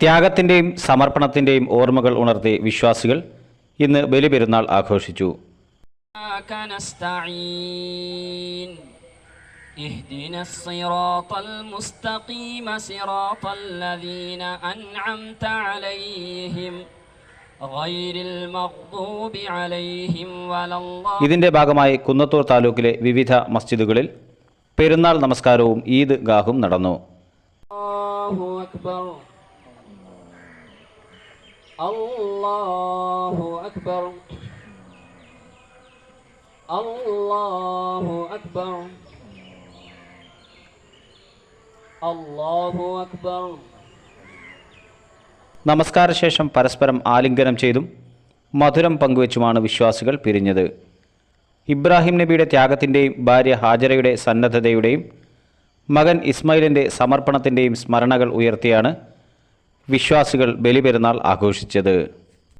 ത്യാഗത്തിൻ്റെയും സമർപ്പണത്തിൻ്റെയും ഓർമ്മകൾ ഉണർത്തി വിശ്വാസികൾ ഇന്ന് ബലിപെരുന്നാൾ ആഘോഷിച്ചു إياك نستعين اهدنا الصراط المستقيم صراط الذين أنعمت عليهم غير المغضوب عليهم ولا الله ഇതിന്റെ ഭാഗമായി കുന്നത്തൂർ താലൂക്കിലെ വിവിധ മസ്ജിദുകളിൽ പെരുന്നാൾ നമസ്കാരവും ഈദ് ഗാഹും നടന്നു أكبر الله أكبر الله أكبر الله أكبر നമസ്കാരശേഷം പരസ്പരം ആലിംഗനം ചെയ്തും മധുരം പങ്കുവച്ചുമാണ് വിശ്വാസികൾ പിരിഞ്ഞത് ഇബ്രാഹിം നബിയുടെ ത്യാഗത്തിൻ്റെയും ഭാര്യ ഹാജരയുടെ സന്നദ്ധതയുടെയും മകൻ ഇസ്മായിലിൻ്റെ സമർപ്പണത്തിൻ്റെയും സ്മരണകൾ ഉയർത്തിയാണ് വിശ്വാസികൾ ബലിപെരുന്നാൾ ആഘോഷിച്ചത്.